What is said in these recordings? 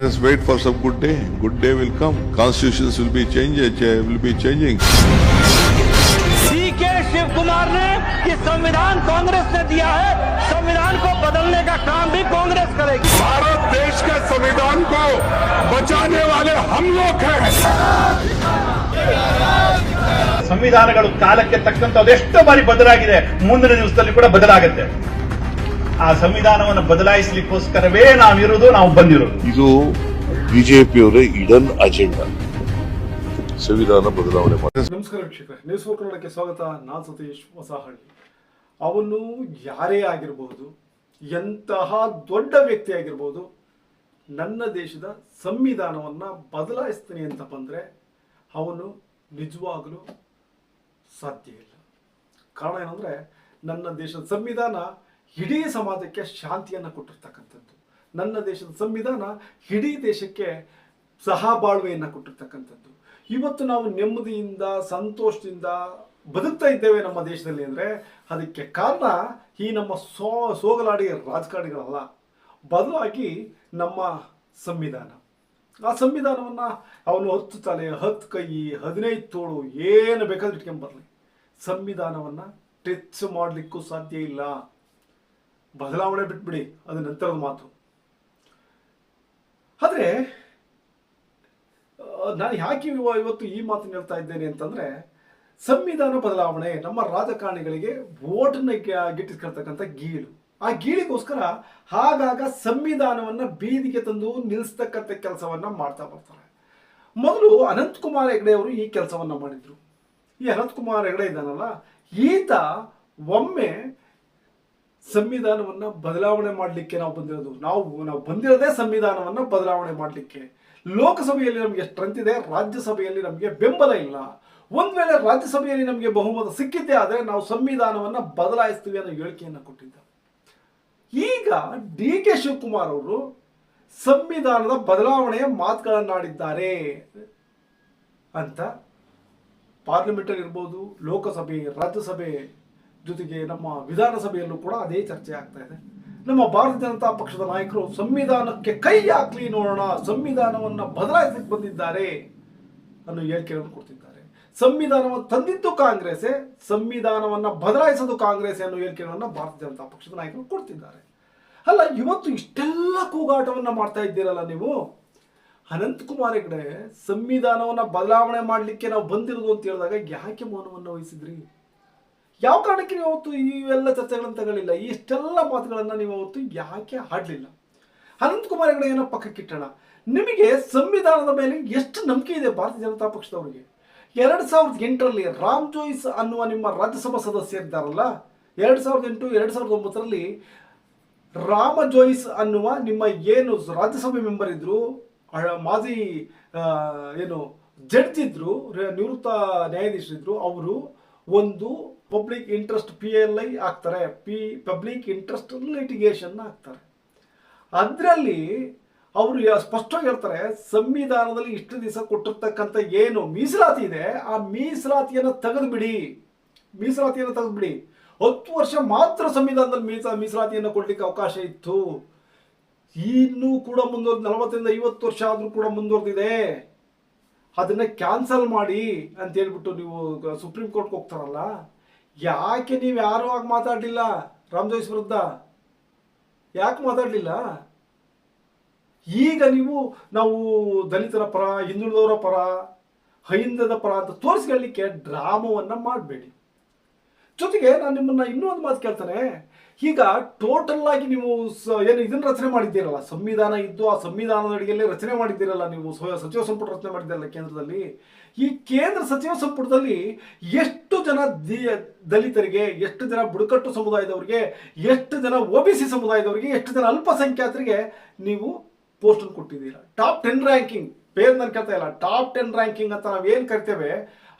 Let's wait for some good day. Good day will come. Constitutions will be changed, uh, will be changing. सी के शिव कुमार ने कि संविधान कांग्रेस ने दिया है संविधान को बदलने का काम भी कांग्रेस करेगी भारत देश के संविधान को बचाने वाले हम लोग हैं ಸಂವಿಧಾನಗಳು ಕಾಲಕ್ಕೆ ತಕ್ಕಂತ ಅದೆಷ್ಟೋ ಬಾರಿ ಬದಲಾಗಿದೆ ಮುಂದಿನ ದಿವಸದಲ್ಲಿ ಕೂಡ ಬದಲಾಗುತ್ತೆ ಆ ಸಂವಿಧಾನವನ್ನು ಬದಲಾಯಿಸಲಿಕ್ಕೋಸ್ಕರವೇ ನಾವಿರೋದು ನಾವು ಬಂದಿರೋದು. ಇದು ಬಿಜೆಪಿಯವರ ಇಡನ್ ಅಜೆಂಡಾ. ಸಂವಿಧಾನ ಬದಲಾವಣೆ ಮಾಡಿ ನಮಸ್ಕಾರ ವೀಕ್ಷಕರೇ ನ್ಯೂಸ್ ಫೋರ್ ಕನ್ನಡಕ್ಕೆ ಸ್ವಾಗತ. ನಾನು ಸತೀಶ್ ಹೊಸಹಳ್ಳಿ. ಅವನು ಯಾರೇ ಆಗಿರಬಹುದು ಎಂತಹ ದೊಡ್ಡ ವ್ಯಕ್ತಿ ಆಗಿರ್ಬೋದು ನನ್ನ ದೇಶದ ಸಂವಿಧಾನವನ್ನ ಬದಲಾಯಿಸ್ತೀನಿ ಅಂತ ಬಂದರೆ ಅವನು ನಿಜವಾಗಲೂ ಸಾಧ್ಯ ಇಲ್ಲ. ಕಾರಣ ಏನಂದ್ರೆ ನನ್ನ ದೇಶದ ಸಂವಿಧಾನ ಇಡೀ ಸಮಾಜಕ್ಕೆ ಶಾಂತಿಯನ್ನು ಕೊಟ್ಟಿರ್ತಕ್ಕಂಥದ್ದು. ನನ್ನ ದೇಶದ ಸಂವಿಧಾನ ಇಡೀ ದೇಶಕ್ಕೆ ಸಹಬಾಳ್ವೆಯನ್ನು ಕೊಟ್ಟಿರ್ತಕ್ಕಂಥದ್ದು. ಇವತ್ತು ನಾವು ನೆಮ್ಮದಿಯಿಂದ, ಸಂತೋಷದಿಂದ ಬದುಕ್ತಾ ಇದ್ದೇವೆ ನಮ್ಮ ದೇಶದಲ್ಲಿ ಅಂದರೆ ಅದಕ್ಕೆ ಕಾರಣ ಈ ನಮ್ಮ ಸೋ, ಸೋಗಲಾಡಿ ರಾಜಕಾರಣಿಗಳಲ್ಲ. ಬದಲಾಗಿ ನಮ್ಮ ಸಂವಿಧಾನ. ಆ ಸಂವಿಧಾನವನ್ನು ಅವನು ಹತ್ತು ತಲೆ, ಹತ್ತು ಕೈ, ಹದಿನೈದು ತೋಳು ಏನು ಬೇಕಾದ್ರೂ ಇಟ್ಕೊಂಬರ್ಲಿ ಸಂವಿಧಾನವನ್ನು ಟಚ್ ಮಾಡಲಿಕ್ಕೂ ಸಾಧ್ಯ ಇಲ್ಲ. ಬದಲಾವಣೆ ಬಿಟ್ಬಿಡಿ, ಅದು ನಂತರದ ಮಾತು. ಆದರೆ ನಾನು ಯಾಕೆ ಇವ- ಇವತ್ತು ಈ ಮಾತನ್ನು ಹೇಳ್ತಾ ಇದ್ದೇನೆ ಅಂತಂದ್ರೆ, ಸಂವಿಧಾನ ಬದಲಾವಣೆ ನಮ್ಮ ರಾಜಕಾರಣಿಗಳಿಗೆ ಓಟನ್ನು ಗಿಟ್ಟಿಸ್ಕೊಳ್ತಕ್ಕಂಥ ಗೀಳು. ಆ ಗೀಳಿಗೋಸ್ಕರ ಆಗಾಗ ಸಂವಿಧಾನವನ್ನ ಬೀದಿಗೆ ತಂದು ನಿಲ್ಲಿಸ್ತಕ್ಕಂಥ ಕೆಲಸವನ್ನ ಮಾಡ್ತಾ ಬರ್ತಾರೆ. ಮೊದಲು ಅನಂತ್ ಕುಮಾರ್ ಹೆಗಡೆ ಅವರು ಈ ಕೆಲಸವನ್ನ ಮಾಡಿದ್ರು. ಈ ಅನಂತಕುಮಾರ್ ಹೆಗಡೆ ಇದ್ದಾನಲ್ಲ, ಈತ ಒಮ್ಮೆ ಸಂವಿಧಾನವನ್ನ ಬದಲಾವಣೆ ಮಾಡಲಿಕ್ಕೆ ನಾವು ಬಂದಿರೋದು. ನಾವು ನಾವು ಬಂದಿರೋದೇ ಸಂವಿಧಾನವನ್ನ ಬದಲಾವಣೆ ಮಾಡಲಿಕ್ಕೆ. ಲೋಕಸಭೆಯಲ್ಲಿ ನಮಗೆ ಸ್ಟ್ರೆಂತ್ ಇದೆ ರಾಜ್ಯಸಭೆಯಲ್ಲಿ ನಮಗೆ ಬೆಂಬಲ ಇಲ್ಲ. ಒಂದ್ ವೇಳೆ ರಾಜ್ಯಸಭೆಯಲ್ಲಿ ನಮಗೆ ಬಹುಮತ ಸಿಕ್ಕಿದ್ದೇ ಆದರೆ ನಾವು ಸಂವಿಧಾನವನ್ನ ಬದಲಾಯಿಸ್ತೀವಿ ಅನ್ನೋ ಹೇಳಿಕೆಯನ್ನು ಕೊಟ್ಟಿದ್ದ. ಈಗ ಡಿ ಕೆ ಶಿವಕುಮಾರ್ ಅವರು ಸಂವಿಧಾನದ ಬದಲಾವಣೆಯ ಮಾತುಗಳನ್ನಾಡಿದ್ದಾರೆ ಅಂತ ಪಾರ್ಲಿಮೆಂಟಲ್ಲಿ ಇರ್ಬೋದು, ಲೋಕಸಭೆ, ರಾಜ್ಯಸಭೆ ಜೊತೆಗೆ ನಮ್ಮ ವಿಧಾನಸಭೆಯಲ್ಲೂ ಕೂಡ ಅದೇ ಚರ್ಚೆ ಆಗ್ತಾ ಇದೆ. ನಮ್ಮ ಭಾರತೀಯ ಜನತಾ ಪಕ್ಷದ ನಾಯಕರು ಸಂವಿಧಾನಕ್ಕೆ ಕೈ ಹಾಕ್ಲಿ ನೋಡೋಣ, ಸಂವಿಧಾನವನ್ನು ಬದಲಾಯಿಸಕ್ಕೆ ಬಂದಿದ್ದಾರೆ ಅನ್ನೋ ಹೇಳಿಕೆಗಳನ್ನು ಕೊಡ್ತಿದ್ದಾರೆ. ಸಂವಿಧಾನವನ್ನು ತಂದಿದ್ದು ಕಾಂಗ್ರೆಸ್ ಸಂವಿಧಾನವನ್ನು ಬದಲಾಯಿಸೋದು ಕಾಂಗ್ರೆಸ್ ಅನ್ನೋ ಹೇಳಿಕೆಗಳನ್ನು ಭಾರತೀಯ ಜನತಾ ಪಕ್ಷದ ನಾಯಕರು ಕೊಡ್ತಿದ್ದಾರೆ. ಅಲ್ಲ, ಇವತ್ತು ಇಷ್ಟೆಲ್ಲ ಕೂಗಾಟವನ್ನು ಮಾಡ್ತಾ ಇದ್ದೀರಲ್ಲ ನೀವು? ಅನಂತ್ ಕುಮಾರ್ ಹೆಗಡೆ, ಸಂವಿಧಾನವನ್ನು ಬದಲಾವಣೆ ಮಾಡಲಿಕ್ಕೆ ನಾವು ಬಂದಿರೋದು ಅಂತ ಹೇಳಿದಾಗ ಯಾಕೆ ಮೌನವನ್ನು ವಹಿಸಿದ್ರಿ? ಯಾವ ಕಾರಣಕ್ಕೆ ನೀವು ಅವತ್ತು ಇವೆಲ್ಲ ಚರ್ಚೆಗಳನ್ನು ತಗೊಳ್ಳಿಲ್ಲ? ಇಷ್ಟೆಲ್ಲ ಮಾತುಗಳನ್ನು ನೀವು ಅವತ್ತು ಯಾಕೆ ಆಡಲಿಲ್ಲ? ಅನಂತ್ ಕುಮಾರ್ ಹೆಗಡೆ ಏನೋ ಪಕ್ಕಕ್ಕಿಟ್ಟಣ ನಿಮಗೆ ಸಂವಿಧಾನದ ಮೇಲೆ ಎಷ್ಟು ನಂಬಿಕೆ ಇದೆ ಭಾರತೀಯ ಜನತಾ ಪಕ್ಷದವರಿಗೆ? ಎರಡು ಸಾವಿರದ ಎಂಟರಲ್ಲಿ ರಾಮ್ ಜೋಯಿಸ್ ಅನ್ನುವ ನಿಮ್ಮ ರಾಜ್ಯಸಭಾ ಸದಸ್ಯರಿದ್ದಾರಲ್ಲ ಎರಡು ಸಾವಿರದ ಎಂಟು, ಎರಡು ಸಾವಿರದ ಒಂಬತ್ತರಲ್ಲಿ ರಾಮ ಜೋಯಿಸ್ ಅನ್ನುವ ನಿಮ್ಮ ಏನು ರಾಜ್ಯಸಭೆ ಮೆಂಬರ್ ಇದ್ರು ಮಾಜಿ ಏನು ಜಡ್ಜ್ ಇದ್ರು, ನಿವೃತ್ತ ನ್ಯಾಯಾಧೀಶರಿದ್ರು, ಅವರು ಒಂದು public interest P L I ಆಗ್ತಾರೆ. ಪಿ ಪಬ್ಲಿಕ್ ಇಂಟ್ರೆಸ್ಟ್ ಲಿಟಿಗೇಷನ್ ಆಗ್ತಾರೆ. ಅದರಲ್ಲಿ ಅವರು ಸ್ಪಷ್ಟವಾಗಿ ಹೇಳ್ತಾರೆ, ಸಂವಿಧಾನದಲ್ಲಿ ಇಷ್ಟು ದಿವಸ ಕೊಟ್ಟಿರ್ತಕ್ಕಂಥ ಏನು ಮೀಸಲಾತಿ ಇದೆ, ಆ ಮೀಸಲಾತಿಯನ್ನು ತೆಗೆದುಬಿಡಿ. ಮೀಸಲಾತಿಯನ್ನು ತೆಗೆದುಬಿಡಿ. ಹತ್ತು ವರ್ಷ ಮಾತ್ರ ಸಂವಿಧಾನದಲ್ಲಿ ಮೀಸ, ಮೀಸಲಾತಿಯನ್ನು ಕೊಡ್ಲಿಕ್ಕೆ ಅವಕಾಶ ಇತ್ತು. ಇನ್ನೂ ಕೂಡ ಮುಂದುವರೆದ, ನಲವತ್ತರಿಂದ ಐವತ್ತು ವರ್ಷ ಆದರೂ ಕೂಡ ಮುಂದುವರೆದಿದೆ. ಅದನ್ನ ಕ್ಯಾನ್ಸಲ್ ಮಾಡಿ ಅಂತ ಹೇಳ್ಬಿಟ್ಟು ನೀವು ಸುಪ್ರೀಂ ಕೋರ್ಟ್ಗೆ ಹೋಗ್ತಾರಲ್ಲ? ಯಾಕೆ ನೀವು ಯಾರೂ ಆಗ ಮಾತಾಡಲಿಲ್ಲ? ರಾಮ್ ಜೋಯಿಸ್ ವಿರುದ್ಧ? ಯಾಕೆ ಮಾತಾಡಲಿಲ್ಲ? ಈಗ ನೀವು, ನಾವು ದಲಿತರ ಪರ, ಹಿಂದುಳಿದವರ ಪರ ಹೈಂದದ ಪರ ಅಂತ ತೋರಿಸ್ಕೊಳ್ಳಿಕ್ಕೆ ಡ್ರಾಮವನ್ನು ಮಾಡಬೇಡಿ. ಜೊತೆಗೆ ನಾನು ನಿಮ್ಮನ್ನ ಇನ್ನೂ ಒಂದು ಮಾತು ಕೇಳ್ತಾನೆ. ಈಗ ಟೋಟಲ್ ಆಗಿ ನೀವು ಏನು ಇದನ್ನ ರಚನೆ ಮಾಡಿದ್ದೀರಲ್ಲ, ಸಂವಿಧಾನ ಇದ್ದು ಆ ಸಂವಿಧಾನದ ಅಡಿಯಲ್ಲಿ ರಚನೆ ಮಾಡಿದ್ದೀರಲ್ಲ ನೀವು ಸಚಿವ ಸಂಪುಟ ರಚನೆ ಮಾಡಿದ್ದೀರಲ್ಲ ಕೇಂದ್ರದಲ್ಲಿ. ಈ ಕೇಂದ್ರ ಸಚಿವ ಸಂಪುಟದಲ್ಲಿ ಎಷ್ಟು ಜನ ದಲಿತರಿಗೆ, ಎಷ್ಟು ಜನ ಬುಡಕಟ್ಟು ಸಮುದಾಯದವರಿಗೆ, ಎಷ್ಟು ಜನ ಒ ಬಿ ಸಿ ಸಮುದಾಯದವರಿಗೆ, ಎಷ್ಟು ಜನ ಅಲ್ಪಸಂಖ್ಯಾತರಿಗೆ ನೀವು ಪೋಸ್ಟ್ ಕೊಟ್ಟಿದ್ದೀರಾ? ಟಾಪ್ ಟೆನ್ ರ್ಯಾಂಕಿಂಗ್ ಬೇರೆ ನಾನು ಕೇಳ್ತಾ ಇಲ್ಲ. ಟಾಪ್ ಟೆನ್ ರ್ಯಾಂಕಿಂಗ್ ಅಂತ ನಾವು ಏನು ಕರಿತೇವೆ?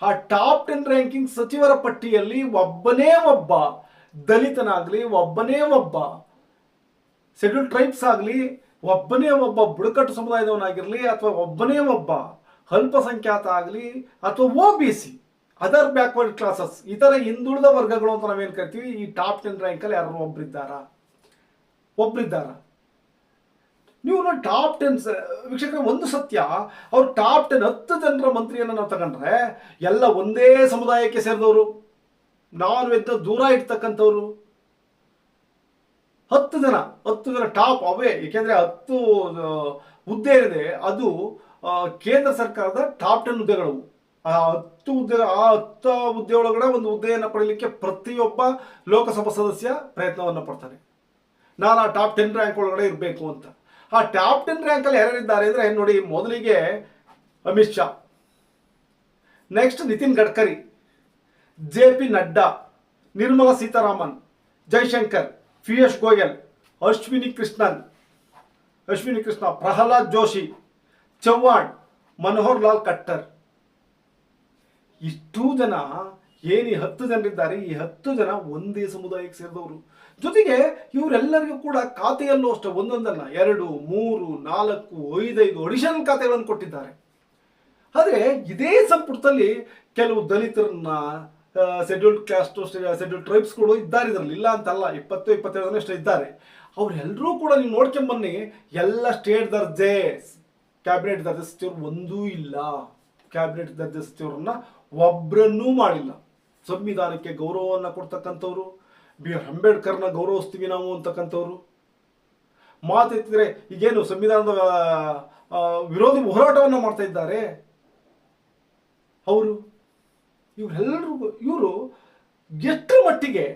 ಆ ಟಾಪ್ ಟೆನ್ ರ್ಯಾಂಕಿಂಗ್ ಸಚಿವರ ಪಟ್ಟಿಯಲ್ಲಿ ಒಬ್ಬನೇ ಒಬ್ಬ ದಲಿತನಾಗಲಿ, ಒಬ್ಬನೇ ಒಬ್ಬ ಶೆಡ್ಯೂಲ್ ಟ್ರೈಬ್ಸ್ ಆಗಲಿ, ಒಬ್ಬನೇ ಒಬ್ಬ ಬುಡಕಟ್ಟು ಸಮುದಾಯದವನಾಗಿರಲಿ ಅಥವಾ ಒಬ್ಬನೇ ಒಬ್ಬ ಅಲ್ಪಸಂಖ್ಯಾತ ಆಗಲಿ ಅಥವಾ O B C other backward classes ಇತರ ಹಿಂದುಳಿದ ವರ್ಗಗಳು ಅಂತ ನಾವೇನು ಕರಿತೀವಿ, ಈ ಟಾಪ್ ಟೆನ್ ರ್ಯಾಂಕಲ್ಲಿ ಯಾರು ಒಬ್ಬರಿದ್ದಾರಾ ಒಬ್ಬರಿದ್ದಾರಾ ನೀವು ನಾನು ಟಾಪ್ ಟೆನ್ ವೀಕ್ಷಕರ, ಒಂದು ಸತ್ಯ, ಅವ್ರು ಟಾಪ್ ಟೆನ್ ಹತ್ತು ಜನರ ಮಂತ್ರಿಯನ್ನು ನಾವು ತಗೊಂಡ್ರೆ ಎಲ್ಲ ಒಂದೇ ಸಮುದಾಯಕ್ಕೆ ಸೇರಿದವರು. ನಾನ್ ವೆಜ್ ದೂರ ಇಡ್ತಕ್ಕಂಥವ್ರು. ಹತ್ತು ಜನ ಹತ್ತು ಜನ ಟಾಪ್ ಅವೇ, ಏಕೆಂದ್ರೆ ಹತ್ತು ಹುದ್ದೆ ಏನಿದೆ, ಅದು ಕೇಂದ್ರ ಸರ್ಕಾರದ ಟಾಪ್ ಟೆನ್ ಹುದ್ದೆಗಳು. ಆ ಹತ್ತು ಹುದ್ದೆ, ಆ ಹತ್ತು ಹುದ್ದೆ ಒಳಗಡೆ ಒಂದು ಹುದ್ದೆಯನ್ನು ಪಡೀಲಿಕ್ಕೆ ಪ್ರತಿಯೊಬ್ಬ ಲೋಕಸಭಾ ಸದಸ್ಯ ಪ್ರಯತ್ನವನ್ನು ಪಡ್ತಾನೆ. ನಾನು ಆ ಟಾಪ್ ಟೆನ್ ರ್ಯಾಂಕ್ ಒಳಗಡೆ ಇರಬೇಕು ಅಂತ. ಆ ಟಾಪ್ ಟೆನ್ ರ್ಯಾಂಕಲ್ಲಿ ಯಾರ್ಯಾರಿದ್ದಾರೆ ಅಂದರೆ ನೋಡಿ ಮೊದಲಿಗೆ Amit Shah next Nitin Gadkari, J P Nadda, Nirmala Sitharaman, Jaishankar, Piyush Goyal, Ashwini Krishnan, Ashwini Krishna, Pralhad Joshi, Chavan, Manohar Lal Khattar. ಇಷ್ಟು ಜನ ಏನು ಈ ಹತ್ತು ಜನರಿದ್ದಾರೆ, ಈ ಹತ್ತು ಜನ ಒಂದೇ ಸಮುದಾಯಕ್ಕೆ ಸೇರಿದವರು. ಜೊತೆಗೆ ಇವರೆಲ್ಲರಿಗೂ ಕೂಡ ಖಾತೆಯಲ್ಲೂ ಅಷ್ಟೇ, ಒಂದೊಂದಲ್ಲ, ಎರಡು, ಮೂರು, ನಾಲ್ಕು, ಐದೈದು ಅಡಿಷನಲ್ ಖಾತೆಗಳನ್ನು ಕೊಟ್ಟಿದ್ದಾರೆ. ಆದರೆ ಇದೇ ಸಂಪುಟದಲ್ಲಿ ಕೆಲವು ದಲಿತರನ್ನ ಶೆಡ್ಯೂಲ್ಡ್ ಕ್ಯಾಸ್ಟ್ ಶೆಡ್ಯೂಲ್ಡ್ ಟ್ರೈಬ್ಸ್ಗಳು ಇದ್ದಾರೆ, ಇದರಲ್ಲಿ ಇಲ್ಲ ಅಂತಲ್ಲ, ಇಪ್ಪತ್ತು ಇಪ್ಪತ್ತೈದು ಜನ ಇದ್ದಾರೆ. ಅವರೆಲ್ಲರೂ ಕೂಡ ನೀವು ನೋಡ್ಕೊಂಬನ್ನಿ ಎಲ್ಲ ಸ್ಟೇಟ್ ದರ್ಜೆ ಕ್ಯಾಬಿನೆಟ್ ದರ್ಜೆ ಸಚಿವರು ಒಂದೂ ಇಲ್ಲ. ಕ್ಯಾಬಿನೆಟ್ ದರ್ಜೆ ಸಚಿವರನ್ನ ಒಬ್ಬರನ್ನೂ ಮಾಡಿಲ್ಲ. ಸಂವಿಧಾನಕ್ಕೆ ಗೌರವವನ್ನು ಕೊಡ್ತಕ್ಕಂಥವ್ರು. ಬಿ ಆರ್ ಅಂಬೇಡ್ಕರ್ನ ಗೌರವಿಸ್ತೀವಿ ನಾವು ಅಂತಕ್ಕಂಥವ್ರು. ಮಾತೆತ್ತಿದ್ರೆ ಈಗೇನು ಸಂವಿಧಾನದ ವಿರೋಧಿ ಹೋರಾಟವನ್ನು ಮಾಡ್ತಾ ಇದ್ದಾರೆ. ಅವರು, ಇವರೆಲ್ಲರೂ, ಇವರು ಎಷ್ಟರ ಮಟ್ಟಿಗೆ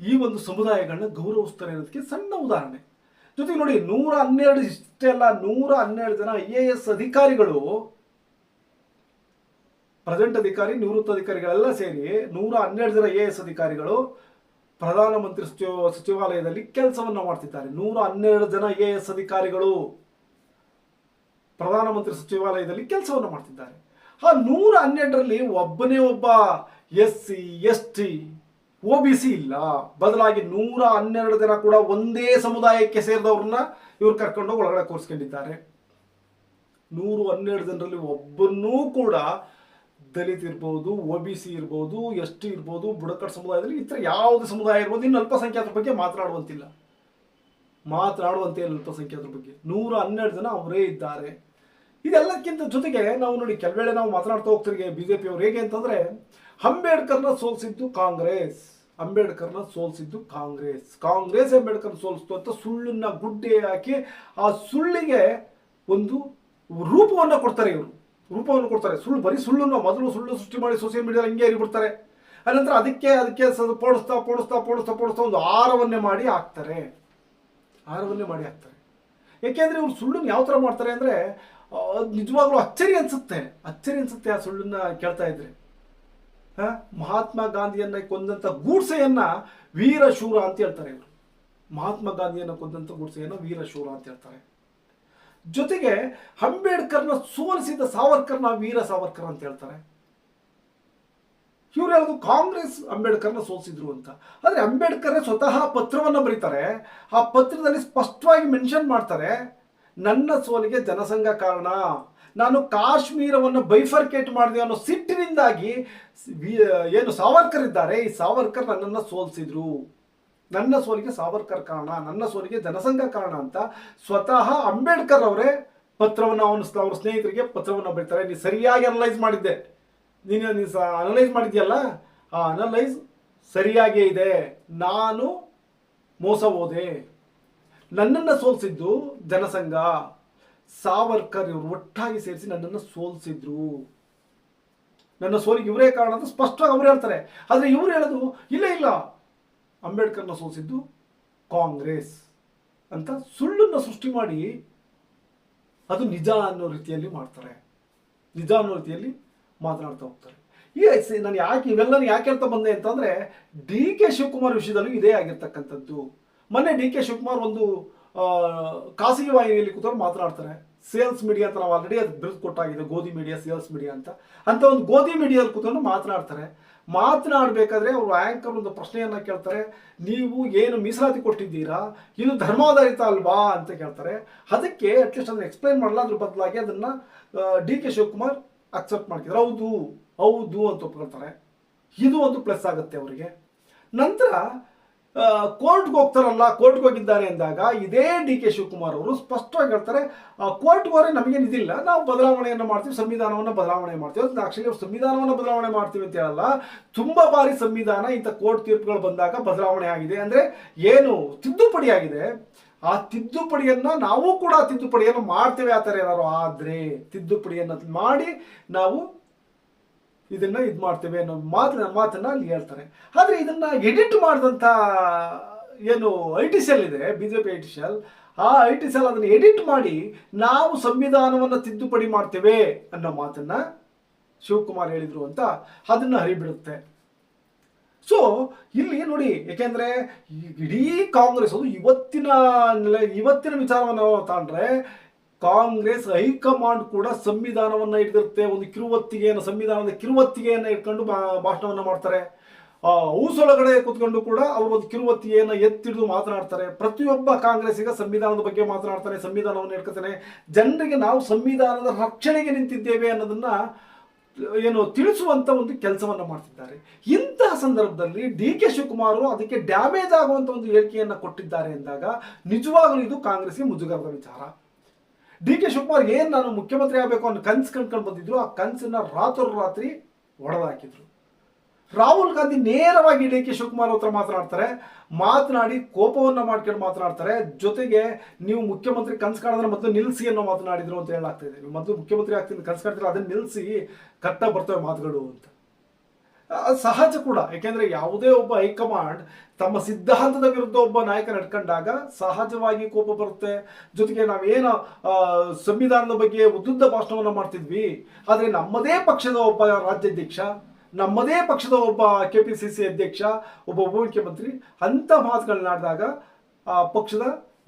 ಈ ಒಂದು ಸಮುದಾಯಗಳನ್ನ ಗೌರವಿಸ್ತಾರೆ ಅನ್ನೋದಕ್ಕೆ ಸಣ್ಣ ಉದಾಹರಣೆ. ಜೊತೆಗೆ ನೋಡಿ ನೂರ ಹನ್ನೆರಡು ಇಷ್ಟೇ ಅಲ್ಲ, ನೂರ ಹನ್ನೆರಡು ಜನ ಐ ಎ ಎಸ್ ಅಧಿಕಾರಿಗಳು ಪ್ರೆಸೆಂಟ್ ಅಧಿಕಾರಿ, ನಿವೃತ್ತ ಅಧಿಕಾರಿಗಳೆಲ್ಲ ಸೇರಿ ನೂರ ಹನ್ನೆರಡು ಜನ ಎ ಎಸ್ ಅಧಿಕಾರಿಗಳು ಪ್ರಧಾನಮಂತ್ರಿ ಸಚಿವ, ಸಚಿವಾಲಯದಲ್ಲಿ ಕೆಲಸವನ್ನು ಮಾಡ್ತಿದ್ದಾರೆ. ನೂರ ಹನ್ನೆರಡು ಜನ ಎ ಎಸ್ ಅಧಿಕಾರಿಗಳು ಪ್ರಧಾನಮಂತ್ರಿ ಸಚಿವಾಲಯದಲ್ಲಿ ಕೆಲಸವನ್ನು ಮಾಡ್ತಿದ್ದಾರೆ. ಆ ನೂರ ಹನ್ನೆರಡರಲ್ಲಿ ಒಬ್ಬನೇ ಒಬ್ಬ S C S T O B C ಇಲ್ಲ. ಬದಲಾಗಿ ನೂರ ಹನ್ನೆರಡು ಜನ ಕೂಡ ಒಂದೇ ಸಮುದಾಯಕ್ಕೆ ಸೇರಿದವ್ರನ್ನ ಇವ್ರು ಕರ್ಕೊಂಡು ಒಳಗಡೆ ಕೂರಿಸ್ಕೊಂಡಿದ್ದಾರೆ. ನೂರು ಹನ್ನೆರಡು ಜನರಲ್ಲಿ ಒಬ್ಬನೂ ಕೂಡ ದಲಿತ ಇರ್ಬೋದು, ಒ ಬಿ ಸಿ ಇರ್ಬೋದು, ಎಸ್ ಟಿ ಇರ್ಬೋದು, ಬುಡಕಟ್ಟು ಸಮುದಾಯದಲ್ಲಿ ಇತರ ಯಾವುದೇ ಸಮುದಾಯ ಇರ್ಬೋದು, ಇನ್ನು ಅಲ್ಪಸಂಖ್ಯಾತರ ಬಗ್ಗೆ ಮಾತನಾಡುವಂತಿಲ್ಲ ಮಾತನಾಡುವಂತೆ ಅಲ್ಪಸಂಖ್ಯಾತರ ಬಗ್ಗೆ. ನೂರ ಹನ್ನೆರಡು ಜನ ಅವರೇ ಇದ್ದಾರೆ. ಇದೆಲ್ಲಕ್ಕಿಂತ ಜೊತೆಗೆ ನಾವು ನೋಡಿ, ಕೆಲವೇಳೆ ನಾವು ಮಾತನಾಡ್ತಾ ಹೋಗ್ತಿರಿಗೆ ಬಿ ಜೆ ಅವರು ಹೇಗೆ ಅಂತಂದ್ರೆ, ಅಂಬೇಡ್ಕರ್ನ ಸೋಲಿಸಿದ್ದು ಕಾಂಗ್ರೆಸ್. ಅಂಬೇಡ್ಕರ್ನ ಸೋಲಿಸಿದ್ದು ಕಾಂಗ್ರೆಸ್. ಕಾಂಗ್ರೆಸ್ ಅಂಬೇಡ್ಕರ್ ಸೋಲಿಸ್ತು ಅಂತ ಸುಳ್ಳನ್ನ ಗುಡ್ಡೆ ಹಾಕಿ ಆ ಸುಳ್ಳಿಗೆ ಒಂದು ರೂಪವನ್ನು ಕೊಡ್ತಾರೆ ಇವರು. ರೂಪವನ್ನು ಕೊಡ್ತಾರೆ. ಸುಳ್ಳು, ಬರೀ ಸುಳ್ಳನ್ನು ಮೊದಲು ಸುಳ್ಳು ಸೃಷ್ಟಿ ಮಾಡಿ ಸೋಷಿಯಲ್ ಮೀಡಿಯಾ ಹಿಂಗೆ ಬಿಡ್ತಾರೆ ಅನಂತರ ಅದಕ್ಕೆ ಅದಕ್ಕೆ ಪೋಡಿಸ್ತಾ ಪೋಡಿಸ್ತಾ ಪೋಡಿಸ್ತಾ ಪೋಡಿಸ್ತಾ ಒಂದು ಆರವನ್ನೇ ಮಾಡಿ ಹಾಕ್ತಾರೆ. ಆಹಾರವನ್ನೇ ಮಾಡಿ ಹಾಕ್ತಾರೆ. ಏಕೆಂದರೆ ಇವರು ಸುಳ್ಳನ್ನು ಯಾವ ಥರ ಮಾಡ್ತಾರೆ ಅಂದರೆ ನಿಜವಾಗ್ಲೂ ಅಚ್ಚರಿ ಅನ್ಸುತ್ತೆ. ಅಚ್ಚರಿ ಅನ್ಸುತ್ತೆ ಆ ಸುಳ್ಳನ್ನ ಕೇಳ್ತಾ ಇದ್ರೆ? ಮಹಾತ್ಮ ಗಾಂಧಿಯನ್ನ ಕೊಂದಂಥ ಗೂಡ್ಸೆಯನ್ನ ವೀರಶೂರ ಅಂತ ಹೇಳ್ತಾರೆ ಇವರು. ಮಹಾತ್ಮ ಗಾಂಧಿಯನ್ನ ಕೊಂದಂಥ ಗೂಡ್ಸೆಯನ್ನ ವೀರಶೂರ ಅಂತ ಹೇಳ್ತಾರೆ. ಜೊತೆಗೆ ಅಂಬೇಡ್ಕರ್ನ ಸೋಲಿಸಿದ ಸಾವರ್ಕರ್ನ ವೀರ ಸಾವರ್ಕರ್ ಅಂತ ಹೇಳ್ತಾರೆ. ಇವ್ರು ಕಾಂಗ್ರೆಸ್ ಅಂಬೇಡ್ಕರ್ನ ಸೋಲಿಸಿದ್ರು ಅಂತ. ಆದರೆ ಅಂಬೇಡ್ಕರ್ ಸ್ವತಃ ಪತ್ರವನ್ನು ಬರೀತಾರೆ. ಆ ಪತ್ರದಲ್ಲಿ ಸ್ಪಷ್ಟವಾಗಿ ಮೆನ್ಷನ್ ಮಾಡ್ತಾರೆ, ನನ್ನ ಸೋಲಿಗೆ ಜನಸಂಘ ಕಾರಣ. ನಾನು ಕಾಶ್ಮೀರವನ್ನು ಬೈಫರ್ಕೇಟ್ ಮಾಡಿದೆ ಅನ್ನೋ ಸಿಟ್ಟಿನಿಂದಾಗಿ ಏನು ಸಾವರ್ಕರ್ ಇದ್ದಾರೆ ಈ ಸಾವರ್ಕರ್ ನನ್ನನ್ನು ಸೋಲಿಸಿದ್ರು. ನನ್ನ ಸೋಲಿಗೆ ಸಾವರ್ಕರ್ ಕಾರಣ, ನನ್ನ ಸೋಲಿಗೆ ಜನಸಂಘ ಕಾರಣ ಅಂತ ಸ್ವತಃ ಅಂಬೇಡ್ಕರ್ ಅವರೇ ಪತ್ರವನ್ನು ಅವನು ಅವ್ರ ಸ್ನೇಹಿತರಿಗೆ ಪತ್ರವನ್ನು ಬರೀತಾರೆ. ನೀನು ಸರಿಯಾಗಿ ಅನಲೈಸ್ ಮಾಡಿದ್ದೆ. ನೀನು ನೀನು ಅನಲೈಸ್ ಮಾಡಿದ್ಯಲ್ಲ? ಆ ಅನಲೈಸ್ ಸರಿಯಾಗೇ ಇದೆ. ನಾನು ಮೋಸ ಹೋದೆ. ನನ್ನನ್ನು ಸೋಲಿಸಿದ್ದು ಜನಸಂಘ. ಸಾವರ್ಕರ್ ಇವರು ಒಟ್ಟಾಗಿ ಸೇರಿಸಿ ನನ್ನನ್ನು ಸೋಲಿಸಿದ್ರು. ನನ್ನ ಸೋಲಿಗೆ ಇವರೇ ಕಾರಣ ಅಂತ ಸ್ಪಷ್ಟವಾಗಿ ಅವ್ರು ಹೇಳ್ತಾರೆ. ಆದರೆ ಇವ್ರು ಹೇಳೋದು, ಇಲ್ಲ ಇಲ್ಲ. ಅಂಬೇಡ್ಕರ್ನ ಸೋಸಿದ್ದು ಕಾಂಗ್ರೆಸ್ ಅಂತ ಸುಳ್ಳನ್ನು ಸೃಷ್ಟಿ ಮಾಡಿ ಅದು ನಿಜ ಅನ್ನೋ ರೀತಿಯಲ್ಲಿ ಮಾಡ್ತಾರೆ. ನಿಜ ಅನ್ನೋ ರೀತಿಯಲ್ಲಿ ಮಾತನಾಡ್ತಾ ಹೋಗ್ತಾರೆ. ಈ ನಾನು ಯಾಕೆ ಇವೆಲ್ಲ ಯಾಕೆ ಹೇಳ್ತಾ ಬಂದೆ ಅಂತಂದರೆ ಡಿ ಕೆ ಶಿವಕುಮಾರ್ ವಿಷಯದಲ್ಲೂ ಇದೇ ಆಗಿರ್ತಕ್ಕಂಥದ್ದು. ಮೊನ್ನೆ ಡಿ ಕೆ ಶಿವಕುಮಾರ್ ಒಂದು ಖಾಸಗಿ ವಾಹಿನಿಯಲ್ಲಿ ಕೂತವ್ರು ಮಾತನಾಡ್ತಾರೆ. ಸೇಲ್ಸ್ ಮೀಡಿಯಾ ಅಂತ ನಾವು ಆಲ್ರೆಡಿ ಅದು ಬಿರುದು ಕೊಟ್ಟಾಗಿದೆ, ಗೋಧಿ ಮೀಡಿಯಾ, ಸೇಲ್ಸ್ ಮೀಡಿಯಾ ಅಂತ. ಅಂತ ಒಂದು ಗೋಧಿ ಮೀಡಿಯಲ್ಲಿ ಕೂತ್ಕೊಂಡು ಮಾತನಾಡ್ತಾರೆ. ಮಾತನಾಡಬೇಕಾದ್ರೆ ಅವರು ಆ್ಯಂಕರ್ ಒಂದು ಪ್ರಶ್ನೆಯನ್ನು ಕೇಳ್ತಾರೆ, ನೀವು ಏನು ಮೀಸಲಾತಿ ಕೊಟ್ಟಿದ್ದೀರಾ? ಇದು ಧರ್ಮಾಧಾರಿತ ಅಲ್ವಾ? ಅಂತ ಕೇಳ್ತಾರೆ. ಅದಕ್ಕೆ ಅಟ್ಲೀಸ್ಟ್ ಅದನ್ನು ಎಕ್ಸ್ಪ್ಲೈನ್ ಮಾಡಲ್ಲ ಅದ್ರ ಬದಲಾಗಿ ಅದನ್ನು ಡಿ ಕೆ ಶಿವಕುಮಾರ್ ಅಕ್ಸೆಪ್ಟ್ ಮಾಡ್ತಿದ್ರು ಹೌದು ಹೌದು ಅಂತ ಒಪ್ಕೊಳ್ತಾರೆ. ಇದು ಒಂದು ಪ್ಲಸ್ ಆಗುತ್ತೆ ಅವರಿಗೆ. ನಂತರ ಕೋರ್ಟ್ಗೆ ಹೋಗ್ತಾರಲ್ಲ, ಕೋರ್ಟ್ಗೆ ಹೋಗಿದ್ದಾರೆ ಅಂದಾಗ ಇದೇ ಡಿ ಕೆ ಶಿವಕುಮಾರ್ ಅವರು ಸ್ಪಷ್ಟವಾಗಿ ಹೇಳ್ತಾರೆ ಕೋರ್ಟ್ ಹೋದ್ರೆ ನಮಗೇನು ಇದಿಲ್ಲ ನಾವು ಬದಲಾವಣೆಯನ್ನು ಮಾಡ್ತೀವಿ, ಸಂವಿಧಾನವನ್ನು ಬದಲಾವಣೆ ಮಾಡ್ತೀವಿ. ಆಕ್ಚುಲಿ ಸಂವಿಧಾನವನ್ನು ಬದಲಾವಣೆ ಮಾಡ್ತೀವಿ ಅಂತ ಹೇಳಲ್ಲ, ತುಂಬ ಬಾರಿ ಸಂವಿಧಾನ ಇಂಥ ಕೋರ್ಟ್ ತೀರ್ಪುಗಳು ಬಂದಾಗ ಬದಲಾವಣೆ ಆಗಿದೆ. ಅಂದರೆ ಏನು ತಿದ್ದುಪಡಿ ಆಗಿದೆ. ಆ ತಿದ್ದುಪಡಿಯನ್ನು ನಾವು ಕೂಡ ತಿದ್ದುಪಡಿಯನ್ನು ಮಾಡ್ತೇವೆ ಆ ಥರ ಏನಾದ್ರು ಆದರೆ, ತಿದ್ದುಪಡಿಯನ್ನು ಮಾಡಿ ನಾವು ಇದನ್ನ ಇದು ಮಾಡ್ತೇವೆ ಅನ್ನೋ ಮಾತಿನ ಮಾತನ್ನ ಅಲ್ಲಿ ಹೇಳ್ತಾರೆ. ಆದರೆ ಇದನ್ನ ಎಡಿಟ್ ಮಾಡಿದಂಥ ಏನು ಐ ಟಿ ಸೆಲ್ ಇದೆ B J P I T cell ಆ ಐ ಟಿ ಸೆಲ್ ಅದನ್ನು ಎಡಿಟ್ ಮಾಡಿ ನಾವು ಸಂವಿಧಾನವನ್ನು ತಿದ್ದುಪಡಿ ಮಾಡ್ತೇವೆ ಅನ್ನೋ ಮಾತನ್ನ ಶಿವಕುಮಾರ್ ಹೇಳಿದ್ರು ಅಂತ ಅದನ್ನ ಹರಿಬಿಡುತ್ತೆ. ಸೊ ಇಲ್ಲಿ ನೋಡಿ ಯಾಕೆಂದ್ರೆ ಇಡೀ ಕಾಂಗ್ರೆಸ್ ಅದು ಇವತ್ತಿನ ಇವತ್ತಿನ ವಿಚಾರವನ್ನು ತಾಂಡ್ರೆ ಕಾಂಗ್ರೆಸ್ ಹೈಕಮಾಂಡ್ ಕೂಡ ಸಂವಿಧಾನವನ್ನ ಹಿಡಿದಿರುತ್ತೆ, ಒಂದು ಕಿರುವತ್ತಿಗೆಯನ್ನು, ಸಂವಿಧಾನದ ಕಿರುವತ್ತಿಗೆಯನ್ನು ಇಟ್ಕೊಂಡು ಭಾಷಣವನ್ನ ಮಾಡ್ತಾರೆ. ಹೌಸ್ ಒಳಗಡೆ ಕೂತ್ಕೊಂಡು ಕೂಡ ಅವರು ಒಂದು ಕಿರುವತ್ತಿಗೆಯನ್ನು ಎತ್ತಿಡಿದು ಮಾತನಾಡ್ತಾರೆ. ಪ್ರತಿಯೊಬ್ಬ ಕಾಂಗ್ರೆಸ್ಸಿಗ ಸಂವಿಧಾನದ ಬಗ್ಗೆ ಮಾತನಾಡ್ತಾನೆ, ಸಂವಿಧಾನವನ್ನು ಇಟ್ಕೊತಾನೆ ಜನರಿಗೆ ನಾವು ಸಂವಿಧಾನದ ರಕ್ಷಣೆಗೆ ನಿಂತಿದ್ದೇವೆ ಅನ್ನೋದನ್ನ, ಏನು, ತಿಳಿಸುವಂತ ಒಂದು ಕೆಲಸವನ್ನ ಮಾಡ್ತಿದ್ದಾರೆ. ಇಂತಹ ಸಂದರ್ಭದಲ್ಲಿ ಡಿ ಕೆ ಶಿವಕುಮಾರ್ ಅದಕ್ಕೆ ಡ್ಯಾಮೇಜ್ ಆಗುವಂಥ ಒಂದು ಹೇಳಿಕೆಯನ್ನ ಕೊಟ್ಟಿದ್ದಾರೆ ಎಂದಾಗ ನಿಜವಾಗಲೂ ಇದು ಕಾಂಗ್ರೆಸ್ಗೆ ಮುಜುಗರದ ವಿಚಾರ. ಡಿ ಕೆ ಶಿವಕುಮಾರ್ ಏನು ನಾನು ಮುಖ್ಯಮಂತ್ರಿ ಆಗಬೇಕು ಅನ್ನೋ ಕನ್ಸು ಕಂಡ್ಕೊಂಡು ಬಂದಿದ್ರು, ಆ ಕನಸನ್ನ ರಾತ್ರೋರಾತ್ರಿ ಒಡೆದಾಕಿದ್ರು ರಾಹುಲ್ ಗಾಂಧಿ ನೇರವಾಗಿ ಡಿ ಕೆ ಶಿವಕುಮಾರ್ ಹತ್ರ ಮಾತನಾಡ್ತಾರೆ, ಮಾತನಾಡಿ ಕೋಪವನ್ನ ಮಾಡ್ಕೊಂಡು ಮಾತನಾಡ್ತಾರೆ, ಜೊತೆಗೆ ನೀವು ಮುಖ್ಯಮಂತ್ರಿ ಕನ್ಸ್ ಕಾಣಿದ್ರೆ ಮತ್ತು ನಿಲ್ಲಿಸಿ ಅನ್ನೋ ಮಾತನಾಡಿದ್ರು ಅಂತ ಹೇಳಲಾಗ್ತಾ ಇದೆ. ಮೊದಲು ಮುಖ್ಯಮಂತ್ರಿ ಆಗ್ತೀನಿ, ಕನ್ಸ್ ಕಾಣ್ತಿದ್ರೆ ಅದನ್ನ ನಿಲ್ಲಿಸಿ ಕಟ್ಟ ಬರ್ತವೆ ಮಾತುಗಳು ಅಂತ. ಸಹಜ ಕೂಡ. ಯಾಕೆಂದ್ರೆ ಯಾವುದೇ ಒಬ್ಬ ಹೈಕಮಾಂಡ್ ತಮ್ಮ ಸಿದ್ಧಾಂತದ ವಿರುದ್ಧ ಒಬ್ಬ ನಾಯಕ ನಡ್ಕೊಂಡಾಗ ಸಹಜವಾಗಿ ಕೋಪ ಬರುತ್ತೆ. ಜೊತೆಗೆ ನಾವೇನು ಸಂವಿಧಾನದ ಬಗ್ಗೆ ಉದ್ದುದ್ದ ಭಾಷಣವನ್ನು ಮಾಡ್ತಿದ್ವಿ. ಆದರೆ ನಮ್ಮದೇ ಪಕ್ಷದ ಒಬ್ಬ ರಾಜ್ಯಾಧ್ಯಕ್ಷ, ನಮ್ಮದೇ ಪಕ್ಷದ ಒಬ್ಬ ಕೆ ಪಿ ಸಿ ಸಿ ಅಧ್ಯಕ್ಷ, ಒಬ್ಬ ಉಪಮುಖ್ಯಮಂತ್ರಿ, ಅಂತ ಮಾತುಗಳನ್ನಾಡಿದಾಗ ಆ ಪಕ್ಷದ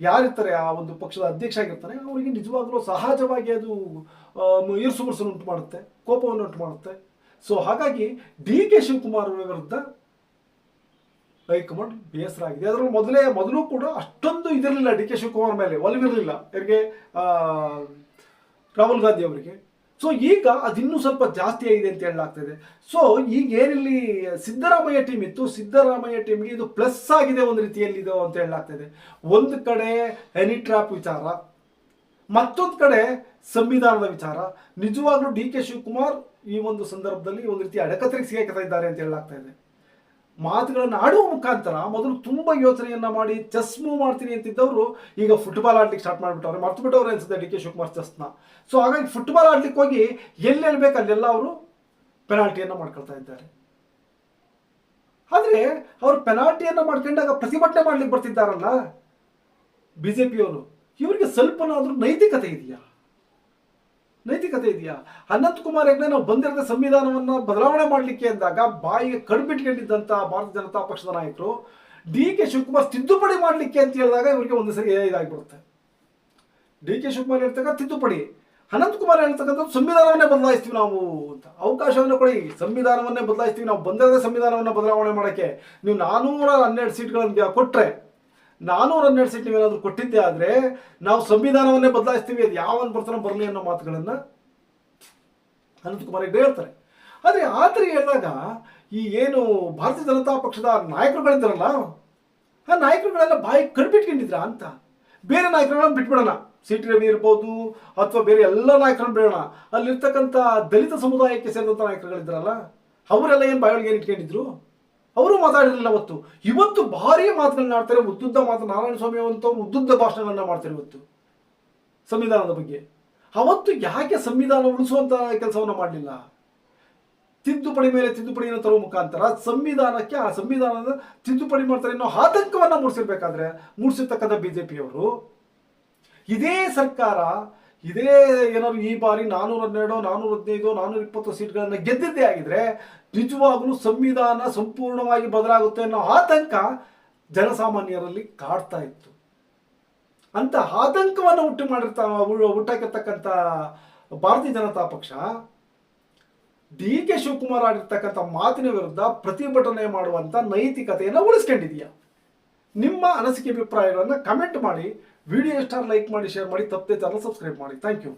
ಯಾರಿರ್ತಾರೆ, ಆ ಒಂದು ಪಕ್ಷದ ಅಧ್ಯಕ್ಷ ಆಗಿರ್ತಾರೆ, ಅವರಿಗೆ ನಿಜವಾಗ್ಲೂ ಸಹಜವಾಗಿ ಅದು ಇರ್ಸು ಮುರ್ಸು ಉಂಟು ಮಾಡುತ್ತೆ ಕೋಪವನ್ನು ಉಂಟು ಮಾಡುತ್ತೆ ಸೊ ಹಾಗಾಗಿ ಡಿ ಕೆ ಶಿವಕುಮಾರ್ ವಿರುದ್ಧ ಹೈಕಮಾಂಡ್ ಬೇಸರ ಆಗಿದೆ. ಅದರಲ್ಲಿ ಮೊದಲೇ ಮೊದಲು ಕೂಡ ಅಷ್ಟೊಂದು ಇದಿರಲಿಲ್ಲ ಡಿ ಕೆ ಶಿವಕುಮಾರ್ ಮೇಲೆ ಒಲವಿರಲಿಲ್ಲ. ಆ, ರಾಹುಲ್ ಗಾಂಧಿ ಅವರಿಗೆ. ಸೊ ಈಗ ಅದಿನ್ನೂ ಸ್ವಲ್ಪ ಜಾಸ್ತಿ ಆಗಿದೆ ಅಂತ ಹೇಳಲಾಗ್ತದೆ. ಸೊ ಈಗ ಏನಿಲ್ಲಿ ಸಿದ್ದರಾಮಯ್ಯ ಟೀಮ್ ಇತ್ತು ಸಿದ್ದರಾಮಯ್ಯ ಟೀಮ್ಗೆ ಇದು ಪ್ಲಸ್ ಆಗಿದೆ ಒಂದು ರೀತಿಯಲ್ಲಿ ಇದು ಅಂತ ಹೇಳಲಾಗ್ತದೆ. ಒಂದು ಕಡೆ ಎನಿ ಟ್ರಾಪ್ ವಿಚಾರ ಮತ್ತೊಂದು ಕಡೆ ಸಂವಿಧಾನದ ವಿಚಾರ. ನಿಜವಾಗ್ಲೂ ಡಿ ಕೆ ಶಿವಕುಮಾರ್ ಈ ಒಂದು ಸಂದರ್ಭದಲ್ಲಿ ಒಂದು ರೀತಿ ಅಡಕತ್ರಿಗೆ ಸಿಗಾಕ್ತಾ ಇದ್ದಾರೆ ಅಂತ ಹೇಳಲಾಗ್ತಾ ಇದೆ. ಮಾತುಗಳನ್ನು ಆಡುವ ಮುಖಾಂತರ ಮೊದಲು ತುಂಬ ಯೋಚನೆಯನ್ನ ಮಾಡಿ, ಚೆಸ್ ಮೂವ್ ಮಾಡ್ತೀನಿ ಅಂತಿದ್ದವರು ಈಗ ಫುಟ್ಬಾಲ್ ಆಡ್ಲಿಕ್ಕೆ ಸ್ಟಾರ್ಟ್ ಮಾಡಿಬಿಟ್ಟವ್ರೆ. ಮರ್ತು ಬಿಟ್ಟವ್ರೆ ಅನ್ಸುತ್ತೆ ಡಿ ಕೆ ಶಿವಕುಮಾರ್ ಚೆಸ್ನ. ಸೊ ಹಾಗಾಗಿ ಫುಟ್ಬಾಲ್ ಆಡ್ಲಿಕ್ಕೆ ಹೋಗಿ ಎಲ್ಲೆಲ್ಲಿ ಬೇಕು ಅಲ್ಲೆಲ್ಲ ಅವರು ಪೆನಾಲ್ಟಿಯನ್ನು ಮಾಡ್ಕೊಳ್ತಾ ಇದ್ದಾರೆ. ಆದರೆ ಅವರು ಪೆನಾಲ್ಟಿಯನ್ನು ಮಾಡ್ಕೊಂಡಾಗ ಪ್ರತಿಭಟನೆ ಮಾಡ್ಲಿಕ್ಕೆ ಬರ್ತಿದ್ದಾರಲ್ಲ? ಬಿ ಜೆ ಪಿಯವರು ಇವರಿಗೆ ಸ್ವಲ್ಪನಾದರೂ ನೈತಿಕತೆ ಇದೆಯಾ? ನೈತಿಕತೆ ಇದೆಯಾ ಅನಂತ್ ಕುಮಾರ್ ಹೆಗ್ಡೆ ನಾವು ಬಂದಿರದ ಸಂವಿಧಾನವನ್ನು ಬದಲಾವಣೆ ಮಾಡಲಿಕ್ಕೆ ಅಂದಾಗ ಬಾಯಿಗೆ ಕಡ್ಬಿಟ್ಕೊಂಡಿದ್ದಂಥ ಭಾರತೀಯ ಜನತಾ ಪಕ್ಷದ ನಾಯಕರು ಡಿ ಕೆ ಶಿವಕುಮಾರ್ ತಿದ್ದುಪಡಿ ಮಾಡಲಿಕ್ಕೆ ಅಂತ ಹೇಳಿದಾಗ ಇವರಿಗೆ ಒಂದು ಸರಿ ಇದಾಗಿಬಿಡುತ್ತೆ. ಡಿ ಕೆ ಶಿವಕುಮಾರ್ ಹೇಳ್ತಕ್ಕ ತಿದ್ದುಪಡಿ. ಅನಂತ್ ಕುಮಾರ್ ಹೇಳ್ತಕ್ಕಂಥದ್ದು ಸಂವಿಧಾನವನ್ನೇ ಬದಲಾಯಿಸ್ತೀವಿ ನಾವು ಅಂತ. ಅವಕಾಶವನ್ನು ಕೊಡಿ. ಸಂವಿಧಾನವನ್ನೇ ಬದಲಾಯಿಸ್ತೀವಿ. ನಾವು ಬಂದಿರದೇ ಸಂವಿಧಾನವನ್ನು ಬದಲಾವಣೆ ಮಾಡೋಕ್ಕೆ ನೀವು ನಾನೂರ ಹನ್ನೆರಡು ಸೀಟ್ಗಳನ್ನು ಕೊಟ್ಟರೆ ನಾನೂರ ಹನ್ನೆರಡು ಸೀಟ್ ನೀವೇನಾದರೂ ಕೊಟ್ಟಿದ್ದೆ ಆದರೆ ನಾವು ಸಂವಿಧಾನವನ್ನೇ ಬದಲಾಯಿಸ್ತೀವಿ, ಅದು ಯಾವನ್ ಬರ್ತಾನೆ ಬರಲಿ ಅನ್ನೋ ಮಾತುಗಳನ್ನು ಅನಂತಕುಮಾರ್ ಹೆಗ್ಡೆ ಹೇಳ್ತಾರೆ. ಆದರೆ ಆ ಥರ ಹೇಳಿದಾಗ ಈ ಏನು ಭಾರತೀಯ ಜನತಾ ಪಕ್ಷದ ನಾಯಕರುಗಳಿದ್ದಾರಲ್ಲ, ಆ ನಾಯಕರುಗಳೆಲ್ಲ ಬಾಯಿ ಕಣ್ಬಿಟ್ಕೊಂಡಿದ್ರ ಅಂತ. ಬೇರೆ ನಾಯಕರುಗಳನ್ನ ಬಿಟ್ಬಿಡೋಣ. ಸಿ ಟಿ ರವಿ ಇರ್ಬೋದು ಅಥವಾ ಬೇರೆ ಎಲ್ಲ ನಾಯಕರನ್ನ ಬಿಡೋಣ. ಅಲ್ಲಿರ್ತಕ್ಕಂಥ ದಲಿತ ಸಮುದಾಯಕ್ಕೆ ಸೇರಿದಂಥ ನಾಯಕರುಗಳಿದ್ದಾರಲ್ಲ, ಅವರೆಲ್ಲ ಏನು ಬಾಯೊಳಗೆ ಏನು ಇಟ್ಕೊಂಡಿದ್ರು? ಅವರು ಮಾತಾಡಿರಲಿಲ್ಲ ಅವತ್ತು. ಇವತ್ತು ಭಾರಿ ಮಾತುಗಳನ್ನ ಆಡ್ತಾರೆ. ಉದ್ದುದ್ದ ಮಾತು ನಾರಾಯಣ ಸ್ವಾಮಿ ಅಂತವ್ರು ಉದ್ದುದ್ದ ಭಾಷಣಗಳನ್ನ ಮಾಡ್ತಾರೆ ಇವತ್ತು. ಸಂವಿಧಾನದ ಬಗ್ಗೆ. ಅವತ್ತು ಯಾಕೆ ಸಂವಿಧಾನ ಉಳಿಸುವಂತ ಕೆಲಸವನ್ನ ಮಾಡಲಿಲ್ಲ? ತಿದ್ದುಪಡಿ ಮೇಲೆ ತಿದ್ದುಪಡಿಯನ್ನು ತರುವ ಮುಖಾಂತರ ಸಂವಿಧಾನಕ್ಕೆ ಆ ಸಂವಿಧಾನದ ತಿದ್ದುಪಡಿ ಮಾಡ್ತಾರೆ ಅನ್ನೋ ಆತಂಕವನ್ನು ಮೂಡಿಸಿರ್ಬೇಕಾದ್ರೆ, ಮೂಡಿಸಿರ್ತಕ್ಕಂಥ ಬಿಜೆಪಿಯವರು, ಇದೇ ಸರ್ಕಾರ ಇದೇ ಏನಾದ್ರು ಈ ಬಾರಿ ನಾನೂರ ಹನ್ನೆರಡು, ನಾನೂರ ಹದಿನೈದು, ನಾನೂರ ಇಪ್ಪತ್ತು ಸೀಟ್ಗಳನ್ನು ಗೆದ್ದಿದ್ದೇ ಆಗಿದ್ರೆ ನಿಜವಾಗ್ಲೂ ಸಂವಿಧಾನ ಸಂಪೂರ್ಣವಾಗಿ ಬದಲಾಗುತ್ತೆ ಅನ್ನೋ ಆತಂಕ ಜನಸಾಮಾನ್ಯರಲ್ಲಿ ಕಾಡ್ತಾ ಇತ್ತು. ಅಂತ ಆತಂಕವನ್ನು ಹುಟ್ಟು ಮಾಡಿರ್ತಾ ಹುಟ್ಟಾಕಿರ್ತಕ್ಕಂಥ ಭಾರತೀಯ ಜನತಾ ಪಕ್ಷ ಡಿ ಕೆ ಶಿವಕುಮಾರ್ ಆಡಿರ್ತಕ್ಕಂಥ ಮಾತಿನ ವಿರುದ್ಧ ಪ್ರತಿಭಟನೆ ಮಾಡುವಂತ ನೈತಿಕತೆಯನ್ನು ಉಳಿಸ್ಕೊಂಡಿದೆಯಾ. ನಿಮ್ಮ ಅನಿಸಿಕೆ ಅಭಿಪ್ರಾಯಗಳನ್ನು ಕಮೆಂಟ್ ಮಾಡಿ. ವಿಡಿಯೋ ಇಷ್ಟ ಲೈಕ್ ಮಾಡಿ ಶೇರ್ ಮಾಡಿ ತಪ್ಪದೆ ಚಾನಲ್ ಸಬ್ಸ್ಕ್ರೈಬ್ ಮಾಡಿ. Thank you